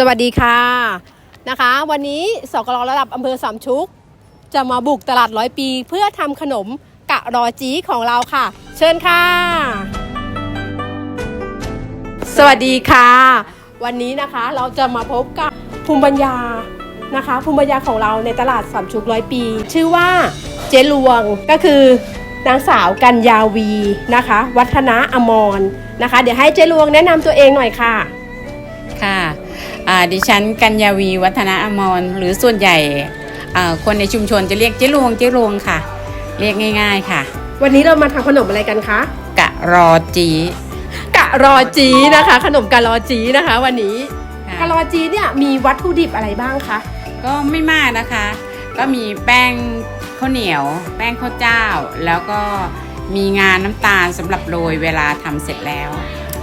สวัสดีค่ะนะคะ วันนี้สกรระดับอำเภอสามชุก จะมาบุกตลาดร้อยปี เพื่อทำขนมกะรอจีของเราค่ะ เชิญค่ะ สวัสดีค่ะ วันนี้นะคะเราจะมาพบกับภูมิปัญญานะคะ ภูมิปัญญาของเราในตลาดสามชุกร้อยปี ชื่อว่าเจลวงก็คือนางสาวกัญญาวีนะคะ วัฒนะอมรนะคะ เดี๋ยวให้เจลวงแนะนำตัวเองหน่อยค่ะค่ะ ดิฉันกัญญาวีวัฒนาอมรหรือส่วนใหญ่อ่าคนในชุมชนจะเรียกเจ๊ลวงเจ๊ลวงค่ะ เรียกง่าย ๆค่ะ วันนี้เรามาทำขนมอะไรกันคะกะรอจีกะรอจีนะคะ ขนมกะรอจีนะคะ วันนี้ค่ะกะรอจีเนี่ยมีวัตถุดิบอะไรบ้างคะก็ไม่มากนะคะ ก็มีแป้งข้าวเหนียว แป้งข้าวเจ้า แล้วก็มีงานน้ำตาลสำหรับโรยเวลาทำเสร็จแล้ว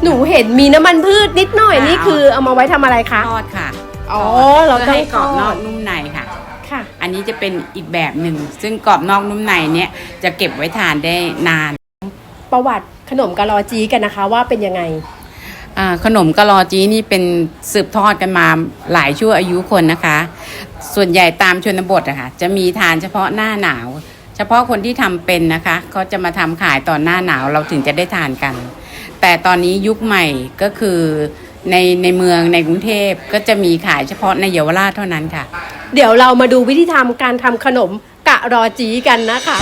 หนูเห็นมีน้ำมันพืชนิดหน่อยค่ะ นี่คือเอามาไว้ทำอะไรคะ ทอดค่ะอ๋อทดเราพื่ต้องให้กรอบทอดนอกนุ่มในค่ะ ค่ะ อันนี้จะเป็นอีกแบบหนึ่ง ซึ่งกรอบนอกนุ่มในเนี่ยจะเก็บไว้ทานได้นาน ประวัติขนมกะรอจีกันนะคะ ว่าเป็นยังไง อ่าขนมกะลอจีนี่เป็นสืบทอดกันมาหลายชั่วอายุคนนะคะ ส่วนใหญ่ตามชนบทอะค่ะจะมีทานเฉพาะหน้าหนาว เฉพาะคนที่ทำเป็นนะคะเขาจะมาทำขายตอนหน้าหนาวเราถึงจะได้ทานกัน แต่ตอนนี้ยุคใหม่ก็คือในในเมืองในกรุงเทพก็จะมีขายเฉพาะในเยาวราชเท่านั้นค่ะ เดี๋ยวเรามาดูวิธีทำการทำขนมกะรอจีกันนะคะ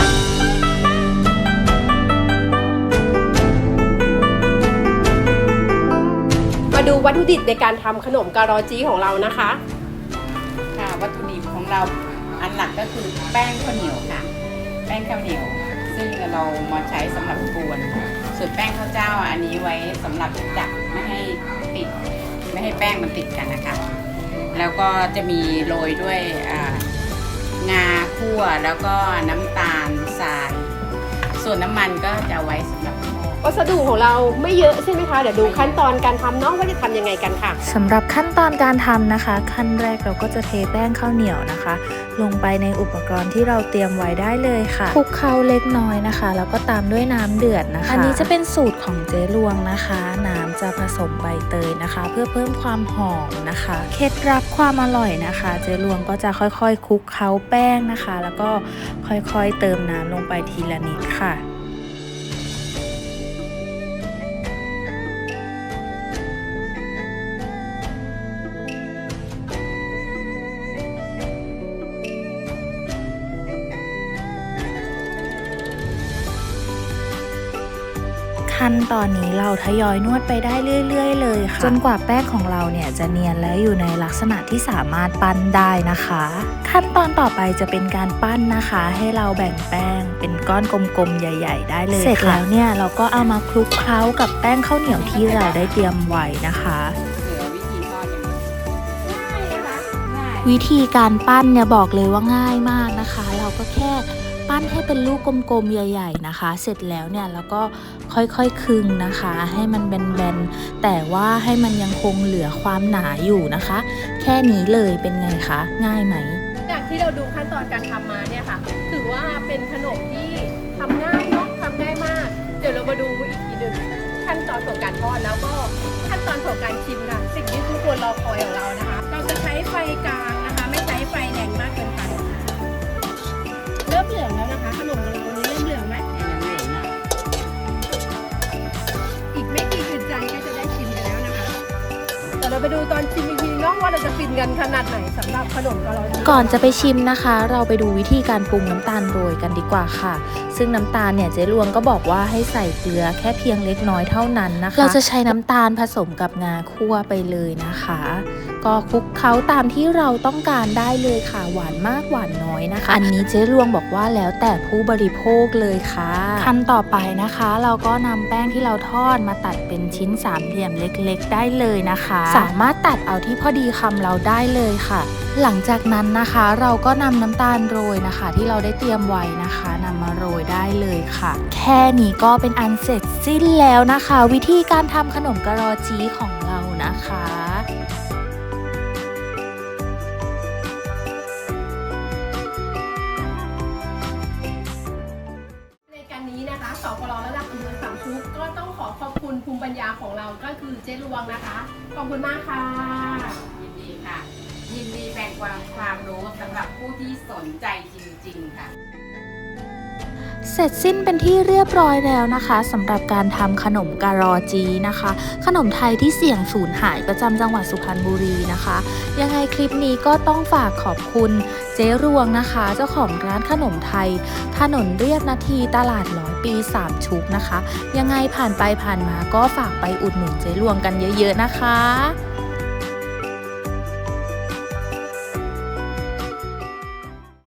มาดูวัตถุดิบในการทำขนมกะรอจีของเรานะคะ ค่ะวัตถุดิบของเราอันหลักก็คือแป้งข้าวเหนียวค่ะ แป้งข้าวเหนียว ซึ่งเรามาใช้สำหรับกวนส่วนแป้งข้าวเจ้าอันนี้ไว้สำหรับจับไม่ให้ติดไม่ให้แป้งมันติดกันนะคะ แล้วก็จะมีโรยด้วยงาคั่วแล้วก็น้ำตาลทราย ส่วนน้ำมันก็จะไว้ส วัสดุของเราไม่เยอะใช่ไหมคะ เดี๋ยวดูขั้นตอนการทำเนาะว่าจะทำยังไงกันค่ะ สำหรับขั้นตอนการทำนะคะ ขั้นแรกเราก็จะเทแป้งข้าวเหนียวนะคะ ลงไปในอุปกรณ์ที่เราเตรียมไว้ได้เลยค่ะคลุกเคล้าเล็กน้อยนะคะ แล้วก็ตามด้วยน้ำเดือดนะคะ อันนี้จะเป็นสูตรของเจ๊ลวงนะคะ น้ำจะผสมใบเตยนะคะ เพื่อเพิ่มความหอมนะคะ เคล็ดลับความอร่อยนะคะ เจ๊ลวงก็จะค่อยๆคลุกเคล้าแป้งนะคะ แล้วก็ค่อยๆเติมน้ำลงไปทีละนิดค่ะ ขั้นตอนนี้เราทยอยนวดไปได้เรื่อย ๆ เลยค่ะจนกว่าแป้งของเราเนี่ยจะเนียนและอยู่ในลักษณะที่สามารถปั้นได้นะคะ ขั้นตอนต่อไปจะเป็นการปั้นนะคะ ให้เราแบ่งแป้งเป็นก้อนกลมๆใหญ่ ๆ ได้เลยเสร็จแล้วเนี่ยเราก็เอามาคลุกเคล้ากับแป้งข้าวเหนียวที่เราได้เตรียมไว้นะคะเหลือวิธีทอดอย่างนี้ง่ายวิธีการปั้นเนี่ยบอกเลยว่าง่ายมากนะคะ เราก็แค่ ปั้นให้เป็นลูกกลมๆใหญ่ ๆนะคะ เสร็จแล้วเนี่ยเราก็ค่อยๆคึงนะคะ ให้มันแบนๆแต่ว่าให้มันยังคงเหลือความหนาอยู่นะคะ แค่นี้เลยเป็นไงคะ ง่ายไหมจากที่เราดูขั้นตอนการทำมาเนี่ยค่ะ ถือว่าเป็นขนมที่ทำง่ายเนาะทำง่ายมาก เดี๋ยวเรามาดูอีกทีหนึ่งขั้นตอนของการทอดแล้วก็ขั้นตอนของการชิมค่ะ สิ่งที่ทุกคนรอคอยของเรานะคะ เราจะใช้ไฟกลาง ไปดูตอนชิมอีกทีเนาะว่าเราจะฟินกันขนาดไหนสำหรับขนมกะลอจีก่อนจะไปชิมนะคะ เราไปดูวิธีการปรุงน้ำตาลโรยกันดีกว่าค่ะ ซึ่งน้ำตาลเนี่ยเจ๊ลวงก็บอกว่าให้ใส่เกลือแค่เพียงเล็กน้อยเท่านั้นนะคะ เราจะใช้น้ำตาลผสมกับงาคั่วไปเลยนะคะ ก็คลุกเคล้าตามที่เราต้องการได้เลยค่ะหวานมากหวานน้อยนะคะ อันนี้เจ๊ลวงบอกว่าแล้วแต่ผู้บริโภคเลยค่ะขั้นต่อไปนะคะ เราก็นำแป้งที่เราทอดมาตัดเป็นชิ้นสามเหลี่ยมเล็กๆ ได้เลยนะคะ สามารถตัดเอาที่พอดีคำเราได้เลยค่ะ หลังจากนั้นนะคะเราก็นำน้ำตาลโรยนะคะ ที่เราได้เตรียมไว้นะคะนำมาโรยได้เลยค่ะ แค่นี้ก็เป็นอันเสร็จสิ้นแล้วนะคะ วิธีการทำขนมกระรอจีของ สกรระดับอำเภอสามชุกก็ต้องขอขอบคุณภูมิปัญญาของเราก็คือเจ๊ลวงนะคะ ขอบคุณมากค่ะ ยินดีค่ะ ยินดีแบ่งความความรู้สำหรับผู้ที่สนใจจริง ๆ ค่ะ เสร็จสิ้นเป็นที่เรียบร้อยแล้วนะคะสำหรับการทำขนมการอจีนะคะ ขนมไทยที่เสี่ยงสูญหายประจำจังหวัดสุพรรณบุรีนะคะ ยังไงคลิปนี้ก็ต้องฝากขอบคุณ เจ๊รวงนะคะ เจ้าของร้านขนมไทย ถนนเรียบนาทีตลาดร้อยปีสามชุกนะคะ ยังไงผ่านไปผ่านมาก็ฝากไปอุดหนุนเจ๊รวงกันเยอะ ๆ นะคะ